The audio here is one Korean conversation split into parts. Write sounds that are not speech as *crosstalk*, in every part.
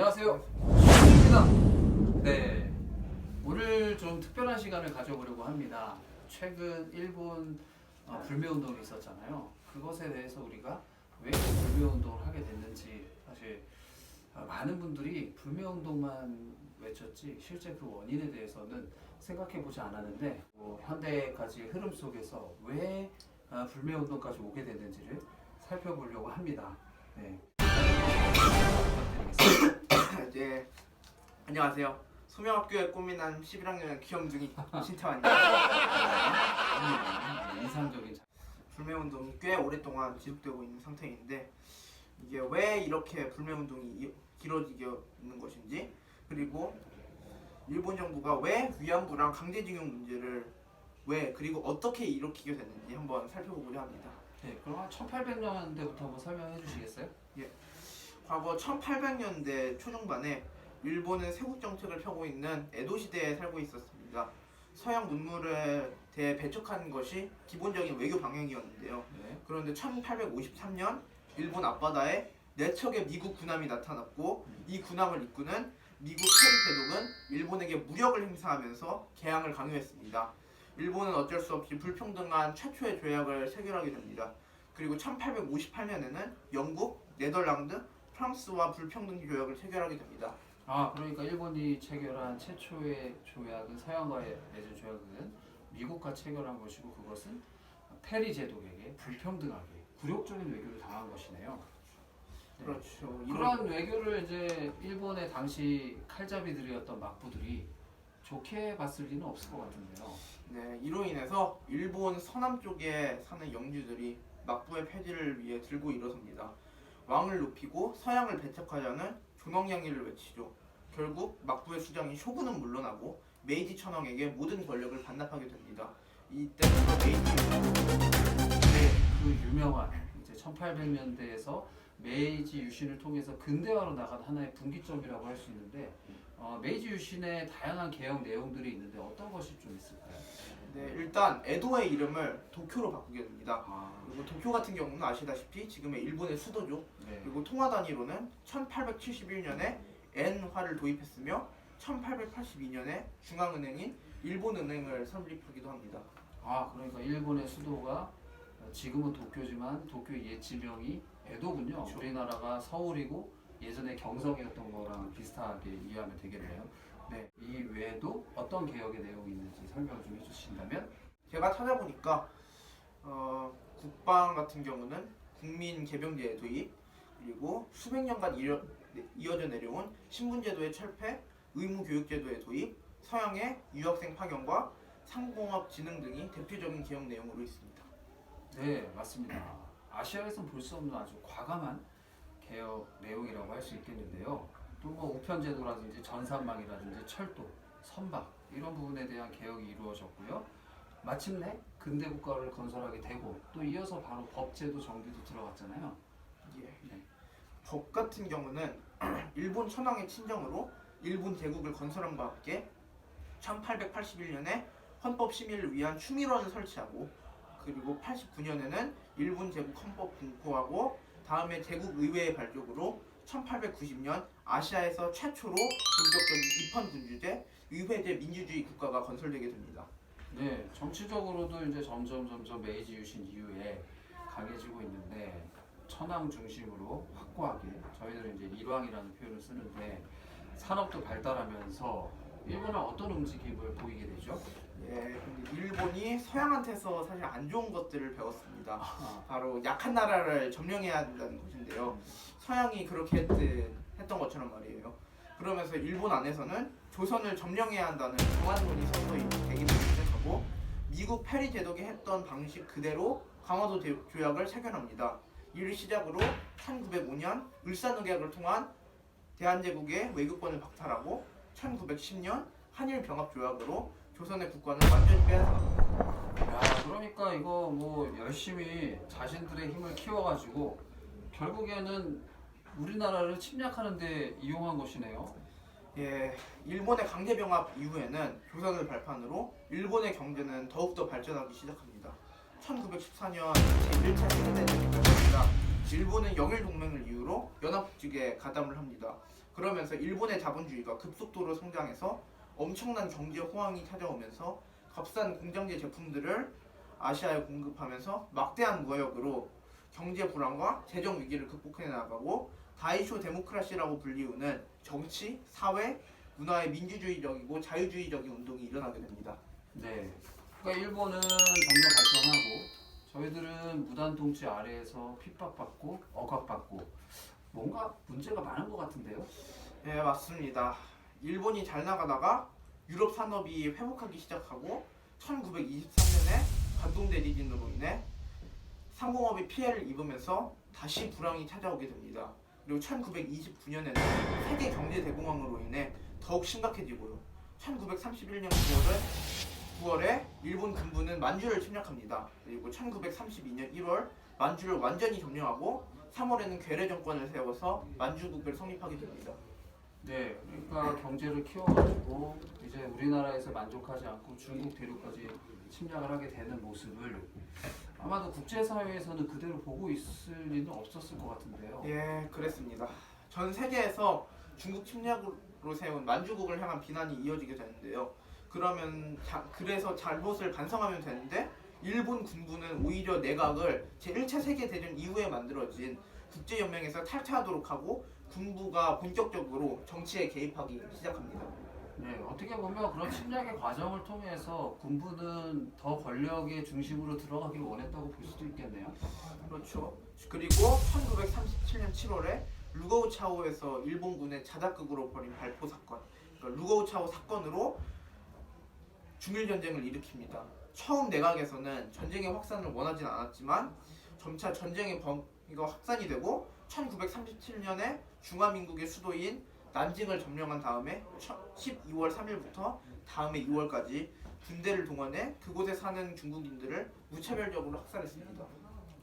안녕하세요. 입니다. 네. 오늘 좀 특별한 시간을 가져보려고 합니다. 최근 일본 어, 불매 운동이 있었잖아요. 그것에 대해서 우리가 왜 불매 운동을 하게 됐는지 사실 어, 많은 분들이 불매 운동만 외쳤지 실제 그 원인에 대해서는 생각해 보지 않았는데 뭐 현대까지 흐름 속에서 왜 어, 불매 운동까지 오게 됐는지를 살펴보려고 합니다. 네. 안녕하세요. 소명학교에 꼬미난 11학년 귀염둥이 신태환입니다. 네, 인상적인 자- 불매 운동이 꽤 오랫동안 지속되고 있는 상태인데 이게 왜 이렇게 불매 운동이 이- 길어지게 있는 것인지 그리고 일본 정부가 왜 위안부랑 강제징용 문제를 왜 그리고 어떻게 일으키게 됐는지 한번 살펴보고자 합니다. 네, 그럼 한 1800년대부터 한번 설명해 주시겠어요? 과거 1800년대 초중반에 일본은 세국 정책을 펴고 있는 에도 시대에 살고 있었습니다. 서양 문물에 대해 배척하는 것이 기본적인 외교 방향이었는데요. 네. 그런데 1853년 일본 앞바다에 네 척의 미국 군함이 나타났고 이 군함을 이끄는 미국 페리 제독은 일본에게 무력을 행사하면서 개항을 강요했습니다. 일본은 어쩔 수 없이 불평등한 최초의 조약을 체결하게 됩니다. 그리고 1858년에는 영국, 네덜란드, 프랑스와 불평등 조약을 체결하게 됩니다. 아, 그러니까 일본이 체결한 최초의 조약은 서양과의 맺은 조약은 미국과 체결한 것이고 그것은 페리 제독에게 불평등하게 굴욕적인 외교를 당한 것이네요. 네. 그렇죠. 그러한 외교를 이제 일본의 당시 칼잡이들이었던 막부들이 좋게 봤을 리는 없을 것 같은데요. 네, 이로 인해서 일본 서남 쪽에 사는 영주들이 막부의 폐지를 위해 들고 일어섭니다. 왕을 높이고 서양을 배척하자는 존엄양의를 외치죠. 결국 막부의 수장이 쇼군은 물러나고 메이지 천황에게 모든 권력을 반납하게 됩니다. 이때부터 메이지 네, 그 유명한 이제 1800년대에서 메이지 유신을 통해서 근대화로 나간 하나의 분기점이라고 할 수 있는데 어, 메이지 유신의 다양한 개혁 내용들이 있는데 어떤 것이 좀 있을까요? 네, 일단 에도의 이름을 도쿄로 바꾸게 됩니다. 아, 그리고 도쿄 같은 경우는 아시다시피 지금의 일본의 수도죠. 네. 그리고 통화 단위로는 1871년에 엔화를 도입했으며 1882년에 중앙은행인 일본은행을 설립하기도 합니다. 아, 그러니까 일본의 수도가 지금은 도쿄지만 도쿄의 옛 지명이 에도군요. 그렇죠. 우리나라가 서울이고 예전에 경성이었던 거랑 비슷하게 이해하면 되겠네요. 네, 이 외에도 어떤 개혁의 내용이 있는지 설명을 좀 해주신다면? 제가 찾아보니까 어, 국방 같은 경우는 국민 개병제 도입 그리고 수백 년간 이어, 이어져 내려온 신분제도의 철폐, 의무교육제도의 도입, 서양의 유학생 파견과 상공업 진흥 등이 대표적인 개혁 내용으로 있습니다. 네, 맞습니다. 아시아에선 볼수 없는 아주 과감한 개혁 내용이라고 할 수 있겠는데요. 또뭐 우편제도라든지 전산망이라든지 철도, 선박 이런 부분에 대한 개혁이 이루어졌고요. 마침내 근대 국가를 건설하게 되고 또 이어서 바로 법제도 정비도 들어갔잖아요. 예. 네. 법 같은 경우는 *clears throat* 일본 천황의 친정으로 일본 제국을 건설함과 함께 1881년에 헌법 심의를 위한 추미론을 설치하고 그리고 89년에는 일본 제국 헌법 공포하고 다음에 제국 의회의 발족으로 1890년 아시아에서 최초로 본격적인 입헌 군주제 의회제 민주주의 국가가 건설되게 됩니다. 네, 정치적으로도 이제 점점 점점 메이지 유신 이후에 강해지고 있는데 천황 중심으로 확고하게 저희들은 이제 일왕이라는 표현을 쓰는데 산업도 발달하면서 일본은 어떤 움직임을 보이게 되죠? 예, 근데 일본이 서양한테서 사실 안 좋은 것들을 배웠습니다. 아, 바로 약한 나라를 점령해야 한다는 것인데요. 서양이 그렇게 했, 했던 것처럼 말이에요. 그러면서 일본 안에서는 조선을 점령해야 한다는 강화론이 서서히 되기 시작하고 미국 페리 제독이 했던 방식 그대로 강화도 대- 조약을 체결합니다. 이를 시작으로 1905년 을사늑약을 통한 대한제국의 외교권을 박탈하고 1910년 한일 병합 조약으로 조선의 국권을 완전히 빼앗아갑니다. 야, 그러니까 이거 뭐 열심히 자신들의 힘을 키워가지고 결국에는 우리나라를 침략하는데 이용한 것이네요. 예, 일본의 강제병합 이후에는 조선을 발판으로 일본의 경제는 더욱더 발전하기 시작합니다. 1914년 제1차 세계대전이 펼쳐집니다. 일본은 영일 동맹을 이유로 연합국직에 가담을 합니다. 그러면서 일본의 자본주의가 급속도로 성장해서 엄청난 경제 호황이 찾아오면서 값싼 공장제 제품들을 아시아에 공급하면서 막대한 무역으로 경제 불안과 재정 위기를 극복해 나가고 다이쇼 데모크라시라고 불리우는 정치, 사회, 문화의 민주주의적이고 자유주의적인 운동이 일어나게 됩니다. 네. 그러니까 일본은 점점 발전하고 저희들은 무단 통치 아래에서 핍박받고 억압받고 뭔가 문제가 많은 것 같은데요. 네 맞습니다. 일본이 잘 나가다가 유럽 산업이 회복하기 시작하고 1923년에 관동 대지진으로 인해 상공업이 피해를 입으면서 다시 불황이 찾아오게 됩니다. 그리고 1929년에는 세계 경제 대공황으로 인해 더욱 심각해지고요. 1931년 9월에 9월에 일본 군부는 만주를 침략합니다. 그리고 1932년 1월 만주를 완전히 점령하고 3월에는 괴뢰 정권을 세워서 만주국을 성립하게 됩니다. 네, 그러니까 경제를 키워가지고 이제 우리나라에서 만족하지 않고 중국 대륙까지 침략을 하게 되는 모습을 아마도 국제사회에서는 그대로 보고 있을 리는 없었을 것 같은데요. 예, 그랬습니다. 전 세계에서 중국 침략으로 세운 만주국을 향한 비난이 이어지게 되는데요. 그러면 자, 그래서 잘못을 반성하면 되는데 일본 군부는 오히려 내각을 제1차 세계대전 이후에 만들어진 국제연맹에서 탈퇴하도록 하고 군부가 본격적으로 정치에 개입하기 시작합니다. 네, 어떻게 보면 그런 침략의 과정을 통해서 군부는 더 권력의 중심으로 들어가길 원했다고 볼 수도 있겠네요. 그렇죠. 그리고 1937년 7월에 루거우 차오에서 일본군의 자작극으로 벌인 발포 사건, 그러니까 루거우 차오 사건으로 중일 전쟁을 일으킵니다. 처음 내각에서는 전쟁의 확산을 원하진 않았지만 점차 전쟁의 범위가 확산이 되고 1937년에 중화민국의 수도인 난징을 점령한 다음에 12월 3일부터 다음해 2월까지 군대를 동원해 그곳에 사는 중국인들을 무차별적으로 학살했습니다.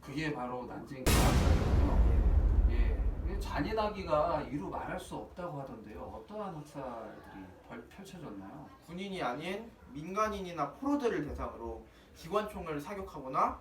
그게 바로 난징 학살이군요. 예, 이 잔인하기가 이루 말할 수 없다고 하던데요. 어떠한 학살들이 벌- 펼쳐졌나요? 군인이 아닌 민간인이나 포로들을 대상으로 기관총을 사격하거나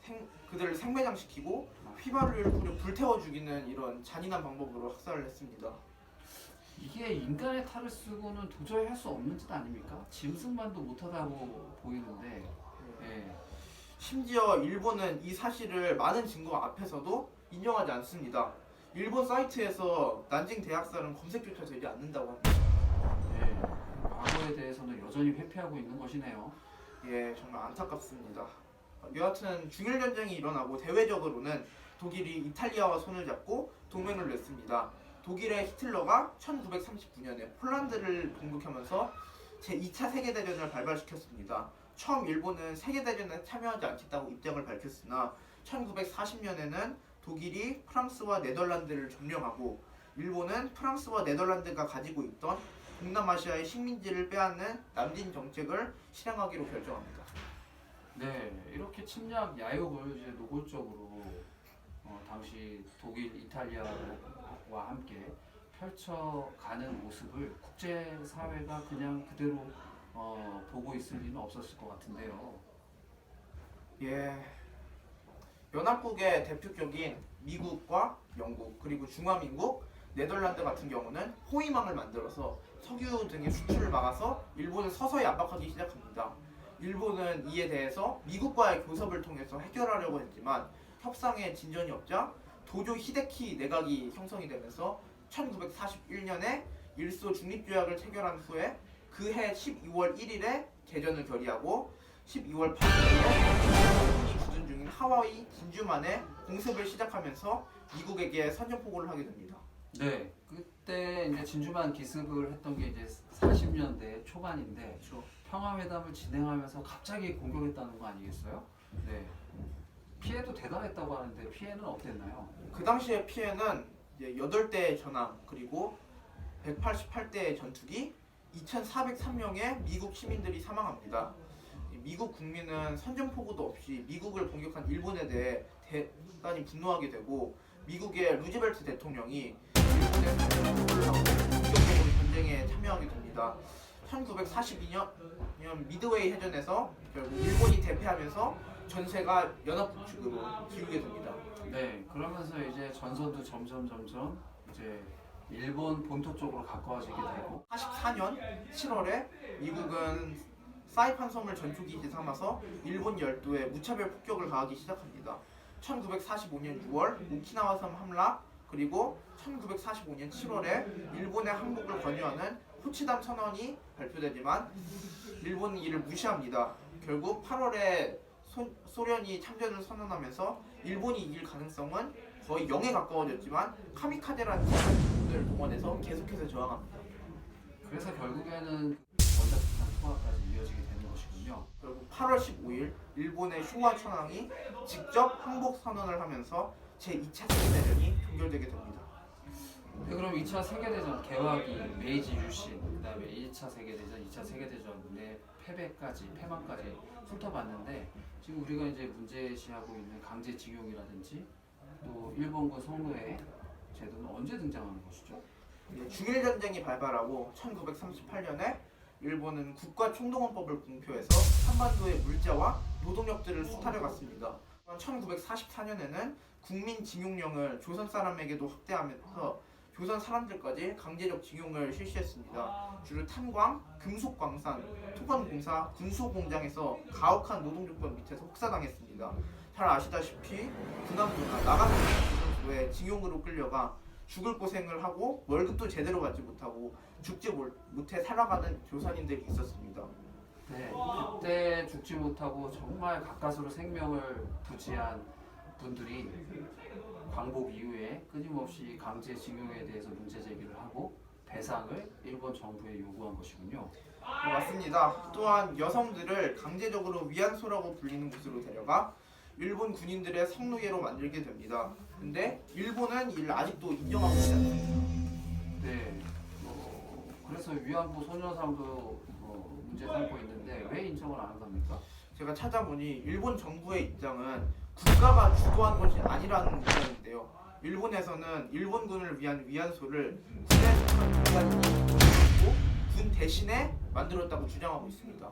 생- 그들을 생매장시키고 휘발유를 뿌려 불태워 죽이는 이런 잔인한 방법으로 학살을 했습니다. 이게 인간의 탈을 쓰고는 도저히 할 수 없는 짓 아닙니까? 짐승만도 못하다고 보이는데, 예, 심지어 일본은 이 사실을 많은 증거 앞에서도 인정하지 않습니다. 일본 사이트에서 난징 대학살은 검색조차 되지 않는다고 합니다. 예, 과거에 대해서는 여전히 회피하고 있는 것이네요. 예, 정말 안타깝습니다. 여하튼 중일 전쟁이 일어나고 대외적으로는 독일이 이탈리아와 손을 잡고 동맹을 맺습니다. 독일의 히틀러가 1939년에 폴란드를 공격하면서 제2차 세계대전을 발발시켰습니다. 처음 일본은 세계대전에 참여하지 않겠다고 입장을 밝혔으나 1940년에는 독일이 프랑스와 네덜란드를 점령하고 일본은 프랑스와 네덜란드가 가지고 있던 동남아시아의 식민지를 빼앗는 남진 정책을 실행하기로 결정합니다. 네, 이렇게 침략 야욕을 이제 노골적으로 어, 당시 독일, 이탈리아와 함께 펼쳐가는 모습을 국제 사회가 그냥 그대로 어, 보고 있을 리는 없었을 것 같은데요. 예. 연합국의 대표격인 미국과 영국 그리고 중화민국, 네덜란드 같은 경우는 호위망을 만들어서 석유 등의 수출을 막아서 일본을 서서히 압박하기 시작합니다. 일본은 이에 대해서 미국과의 교섭을 통해서 해결하려고 했지만 협상에 진전이 없자 도조 히데키 내각이 형성이 되면서 1941년에 일소 중립조약을 체결한 후에 그해 12월 1일에 개전을 결의하고 12월 8일에 일본이 주둔 중인 하와이 진주만에 공습을 시작하면서 미국에게 선전포고를 하게 됩니다. 네, 그 때 이제 진주만 기습을 했던 게 이제 40년대 초반인데 그렇죠. 평화회담을 진행하면서 갑자기 공격했다는 거 아니겠어요? 네. 피해도 대단했다고 하는데 피해는 어땠나요? 그 당시의 피해는 이제 8대의 전함 그리고 188대의 전투기 2,403명의 미국 시민들이 사망합니다. 이 미국 국민은 선전포고도 없이 미국을 공격한 일본에 대해 대단히 분노하게 되고 미국의 루즈벨트 대통령이 일본에 선전포고를 하고 본격적으로 전쟁에 참여하게 됩니다. 1942년 미드웨이 해전에서 결국 일본이 대패하면서 전세가 연합국측으로 기우게 됩니다. 네, 그러면서 이제 전선도 점점 점점 이제 일본 본토 쪽으로 가까워지게 되고 44년 7월에 미국은 사이판 섬을 전초기지 삼아서 일본 열도에 무차별 폭격을 가하기 시작합니다. 1945년 6월 오키나와 섬 함락 그리고 1945년 7월에 일본의 항복을 권유하는 호치담 선언이 발표되지만 일본은 이를 무시합니다. 결국 8월에 소련이 참전을 선언하면서 일본이 이길 가능성은 거의 0에 가까워졌지만 카미카제라는 을 동원해서 계속해서 저항합니다. 그래서 결국에는 원자폭탄 투하까지 이어지게 되는 것이군요. 결국 8월 15일 일본의 쇼와 천황이 직접 항복 선언을 하면서 제2차 세계대전이 종결되게 됩니다. 네, 그럼 2차 세계대전 개화기, 메이지 유신, 그다음에 1차 세계대전, 2차 세계대전의 패배까지, 패망까지 훑어봤는데 지금 우리가 이제 문제시하고 있는 강제징용이라든지 또 일본군 성노예 제도는 언제 등장하는 것이죠? 이제 중일 전쟁이 발발하고 1938년에 일본은 국가 총동원법을 공표해서 한반도의 물자와 노동력들을 수탈해 갔습니다. 1944년에는 국민 징용령을 조선 사람에게도 확대하면서 조선 사람들까지 강제적 징용을 실시했습니다. 주로 탄광, 금속광산, 토건공사, 군수공장에서 가혹한 노동 조건 밑에서 혹사당했습니다. 잘 아시다시피 군함도나 나가는 조선소에 징용으로 끌려가 죽을 고생을 하고 월급도 제대로 받지 못하고 죽지 못- 못해 살아가는 조선인들이 있었습니다. 네, 그때 죽지 못하고 정말 가까스로 생명을 부지한 분들이 광복 이후에 끊임없이 강제징용에 대해서 문제 제기를 하고 배상을 일본 정부에 요구한 것이군요. 네, 맞습니다. 또한 여성들을 강제적으로 위안소라고 불리는 곳으로 데려가 일본 군인들의 성노예로 만들게 됩니다. 근데 일본은 이를 아직도 인정하고 있지 않습니다. 네, 어, 그래서 위안부 소녀상도 어, 문제 삼고 있는데 왜 인정을 안 한답니까? 제가 찾아보니 일본 정부의 입장은 국가가 주도한 것이 아니라는 입장인데요. 일본에서는 일본군을 위한 위안소를 군에 군 대신에 만들었다고 주장하고 있습니다.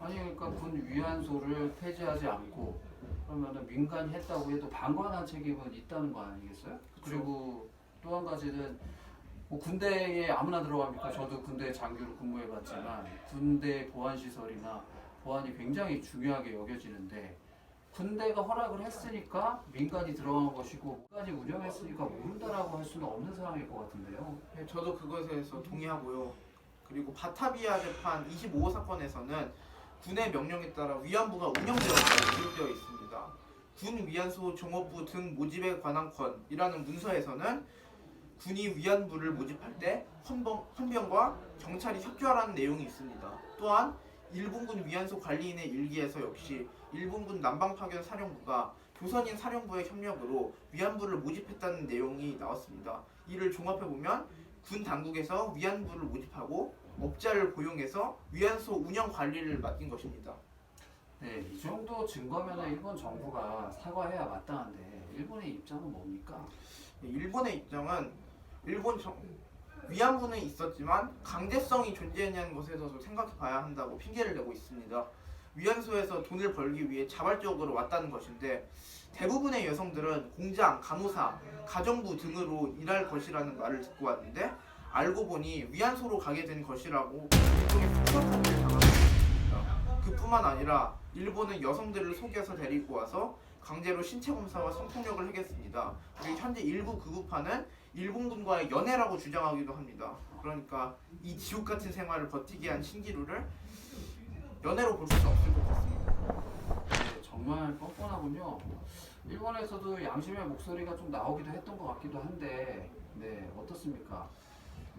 아니 그러니까 군 위안소를 폐지하지 않고 그러면은 민간이 했다고 해도 방관한 책임은 있다는 거 아니겠어요? 그리고 또 한 가지는 뭐 군대에 아무나 들어갑니까? 저도 군대 장교로 근무해봤지만 군대 보안 시설이나 보안이 굉장히 중요하게 여겨지는데 군대가 허락을 했으니까 민간이 들어간 것이고 민간이 운영했으니까 모른다라고 할 수는 없는 상황일 것 같은데요. 네, 저도 그것에 대해서 동의하고요. 그리고 바타비아 재판 25호 사건에서는 군의 명령에 따라 위안부가 운영되었다고 기록되어 있습니다. 군 위안소 종업부 등 모집에 관한 건이라는 문서에서는 군이 위안부를 모집할 때 헌병, 헌병과 경찰이 협조하라는 내용이 있습니다. 또한 일본군 위안소 관리인의 일기에서 역시 일본군 남방파견 사령부가 조선인 사령부의 협력으로 위안부를 모집했다는 내용이 나왔습니다. 이를 종합해 보면 군 당국에서 위안부를 모집하고 업자를 고용해서 위안소 운영 관리를 맡긴 것입니다. 네, 이 정도 증거면 일본 정부가 사과해야 마땅한데 일본의 입장은 뭡니까? 일본의 입장은 일본 정, 위안부는 있었지만 강제성이 존재했냐는 것에 대해서 생각해 봐야 한다고 핑계를 대고 있습니다. 위안소에서 돈을 벌기 위해 자발적으로 왔다는 것인데 대부분의 여성들은 공장, 간호사, 가정부 등으로 일할 것이라는 말을 듣고 왔는데 알고 보니 위안소로 가게 된 것이라고 일종의 폭력하기를 당하고 있습니다. 그뿐만 아니라 일본은 여성들을 속여서 데리고 와서 강제로 신체 검사와 성폭력을 하겠습니다. 그리고 현재 일부 극우파는 일본군과의 연애라고 주장하기도 합니다. 그러니까 이 지옥 같은 생활을 버티게 한 신기루를 연애로 볼 수는 없을 것 같습니다. 네, 정말 뻔뻔하군요. 일본에서도 양심의 목소리가 좀 나오기도 했던 것 같기도 한데, 네, 어떻습니까?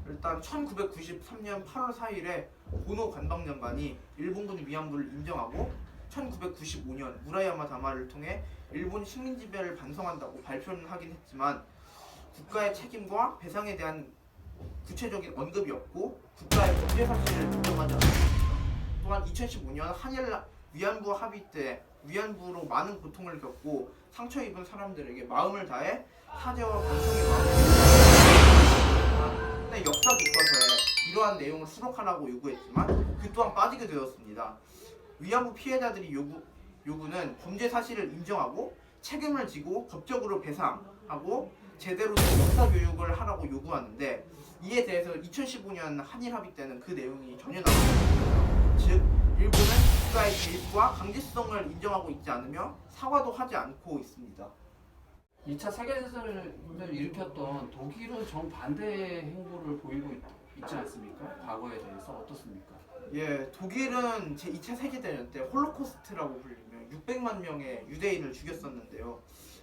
일단 1993년 8월 4일에 고노 관방년반이 일본군 위안부를 인정하고 1995년 무라야마 다마를 통해 일본 식민 지배를 반성한다고 발표는 하긴 했지만 국가의 책임과 배상에 대한 구체적인 언급이 없고 국가의 범죄 사실을 인정하지 않았습니다. 또한 2015년 한일 위안부 합의 때 위안부로 많은 고통을 겪고 상처 입은 사람들에게 마음을 다해 사죄와 반성의 마음을 네, 역사 교과서에 이러한 내용을 수록하라고 요구했지만 그 또한 빠지게 되었습니다. 위안부 피해자들이 요구 요구는 범죄 사실을 인정하고 책임을 지고 법적으로 배상하고 제대로 된 역사 교육을 하라고 요구하는데 이에 대해서 2015년 한일 합의 때는 그 내용이 전혀 나오지 않습니다. 즉 일본은 국가의 개입과 강제성을 인정하고 있지 않으며 사과도 하지 않고 있습니다. 2차 세계대전을 일으켰던 독일은 정반대의 행보를 보이고 있, 있지 않습니까? 과거에 대해서 어떻습니까? 예, 독일은 제 2차 세계대전 때 홀로코스트라고 불리며 600만 명의 유대인을 죽였었는데요.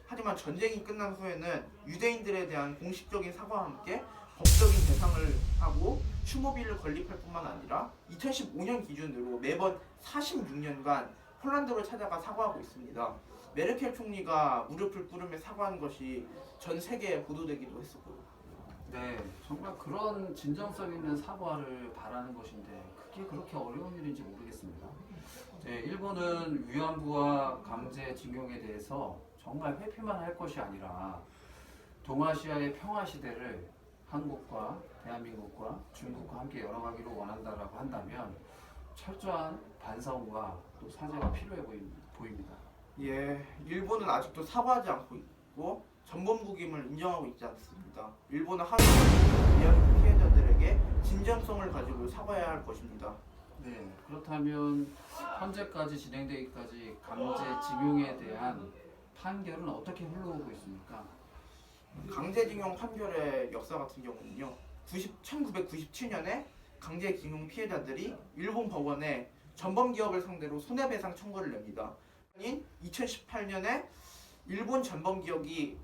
하지만 전쟁이 끝난 후에는 유대인들에 대한 공식적인 사과와 함께 법적인 배상을 하고 추모비를 건립할 뿐만 아니라 2015년 기준으로 매번 46년간 폴란드로 찾아가 사과하고 있습니다. 메르켈 총리가 무릎을 꿇으며 사과한 것이 전 세계에 보도되기도 했었고요. 네, 정말 그런 진정성 있는 사과를 바라는 것인데 그게 그렇게 어려운 일인지 모르겠습니다. 네, 일본은 위안부와 강제징용에 대해서 정말 회피만 할 것이 아니라 동아시아의 평화 시대를 한국과 대한민국과 중국과 함께 열어가기를 원한다라고 한다면 철저한 반성과 또 사죄가 필요해 보입니다. 예, 일본은 아직도 사과하지 않고 있고 전범국임을 인정하고 있지 않습니다. 일본은 한국을 위한 피해자들에게 진정성을 가지고 사과해야 할 것입니다. 네, 그렇다면 현재까지 진행되기까지 강제 징용에 대한 판결은 어떻게 흘러오고 있습니까? 강제징용 판결의 역사 같은 경우는요. 90, 1997년에 강제징용 피해자들이 일본 법원에 전범 기업을 상대로 손해배상 청구를 냅니다. 인 2018년에 일본 전범 기업이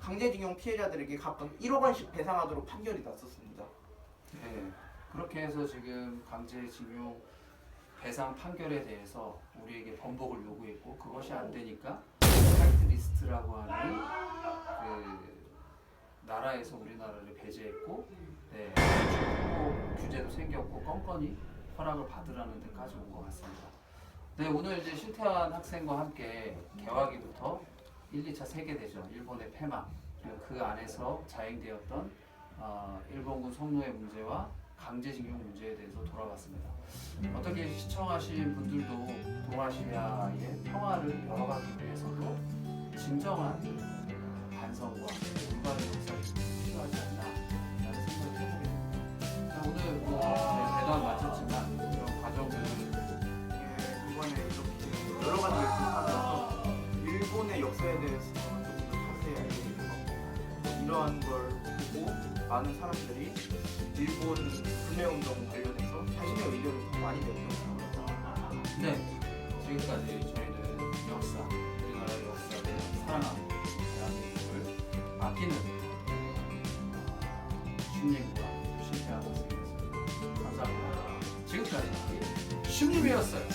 강제징용 피해자들에게 각각 1억 원씩 배상하도록 판결이 났었습니다. 네, 그렇게 해서 지금 강제징용 배상 판결에 대해서 우리에게 번복을 요구했고 그것이 안 되니까 화이트 리스트라고 하는 그 나라에서 우리나라를 배제했고 네, 규제도 생겼고 건건이 허락을 받으라는 데까지 온 것 같습니다. 네, 오늘 이제 신태환 학생과 함께 개화기부터 1, 2차 세계대전, 일본의 패망, 그 안에서 자행되었던 어, 일본군 성노예 문제와 강제징용 문제에 대해서 돌아봤습니다. 어떻게 시청하신 분들도 동아시아의 평화를 열어가기 위해서도 진정한 반성과 올바른 역사가 필요하지 않나라는 생각을. 자, 오늘 뭐 네, 대담 마쳤지만 이런 과정을 예, 이번에 이렇게 여러 가지 많은 사람들이 일본 불매운동 관련해서 자신의 의견을 더 많이 내는 것 같아요. 네, 지금까지 저희는 역사, 우리나라의 역사를 사랑하고 대한민국을 아끼는 신님과 실패한 것이었습니다. 감사합니다. 지금까지 신님이었어요.